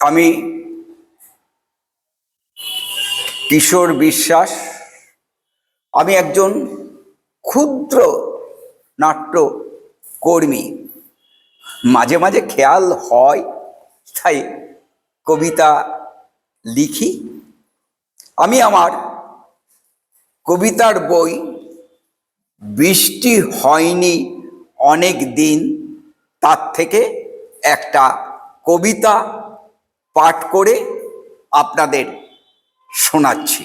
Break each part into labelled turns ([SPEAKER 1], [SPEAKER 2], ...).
[SPEAKER 1] আমি কিশোর বিশ্বাস, আমি একজন ক্ষুদ্র নাট্য কর্মী। মাঝে মাঝে খেয়াল হয়, তাই কবিতা লিখি। আমি আমার কবিতার বই বৃষ্টি হয়নি অনেক দিন, তার থেকে একটা কবিতা পাঠ করে আপনাদের শোনাচ্ছি।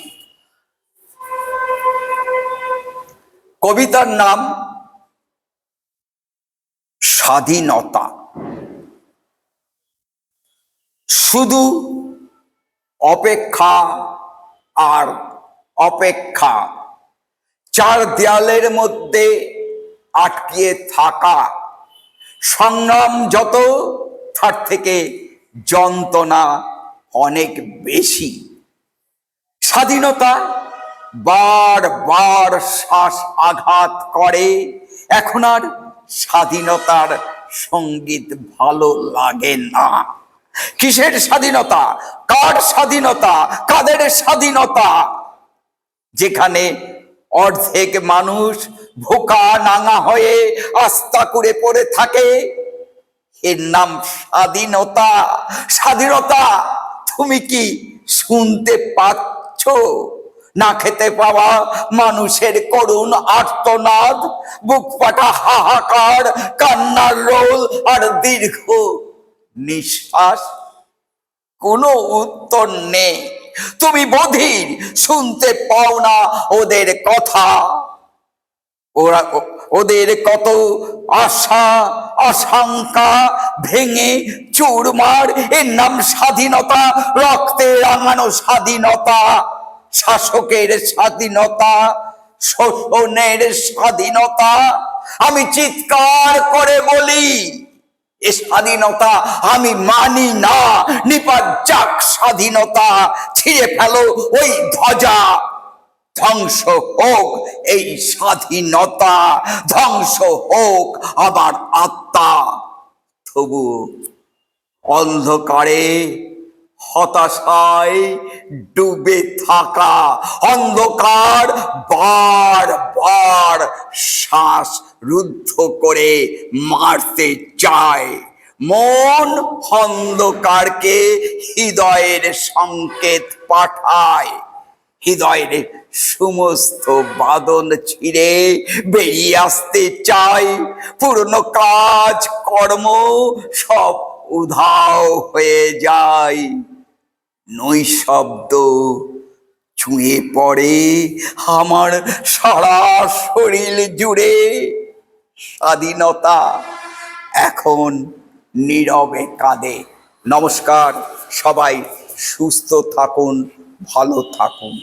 [SPEAKER 1] কবিতার নাম স্বাধীনতা। শুধু অপেক্ষা আর অপেক্ষা, চার দেয়ালের মধ্যে আটকিয়ে থাকা, সংগ্রাম যত তার থেকে যন্ত্রণা অনেক বেশি। স্বাধীনতা বার বার শ্বাস আঘাত করে। এখন আর স্বাধীনতার সংগীত ভালো লাগে না। কিসের স্বাধীনতা? কার স্বাধীনতা? কাদের স্বাধীনতা? যেখানে অর্ধেক মানুষ ভোকা নাঙা হয়ে আস্থা করে পড়ে থাকে। এর নাম স্বাধীনতা। স্বাধীনতা, তুমি কি শুনতে পাচ্ছ? না খেতে পাওয়া মানুষের করুণ আর্তনাদ, বুক পাটা হাহাকার, কান্নার রোল আর দীর্ঘ নিঃশ্বাস? কোনো উত্তর নেই। তুমি বধির, শুনতে পাও না ওদের কথা। ওরা ওদের কত আশা, আশঙ্কা ভেঙে চুরমার। এর নাম স্বাধীনতা, রক্তে রাঙানো স্বাধীনতা, শাসকের স্বাধীনতা, শোষণের স্বাধীনতা। আমি চিৎকার করে বলি, এ স্বাধীনতা আমি মানি না, নিপাত যাক স্বাধীনতা, ছিঁড়ে ফেলো ওই ধ্বজা। ধ্বংস হোক, এই স্বাধীনতা ধ্বংস হোক, আমার আত্মা। তবু অন্ধকারে হতাশায় ডুবে থাকা অন্ধকার বার বার শ্বাস রুদ্ধ করে মারতে চায়। মন অন্ধকারকে হৃদয়ের সংকেত পাঠায়। হৃদয়ের সমস্ত বাদন ছিঁড়ে বেরিয়ে আসতে চাই। পুরনো কাজ, কর্ম সব উধাও হয়ে যায়। নৈশব্দ ছুঁয়ে পড়ে আমার সারা শরীর জুড়ে। স্বাধীনতা এখন নীরবে কাঁদে। নমস্কার, সবাই সুস্থ থাকুন। ভালো থাকুন।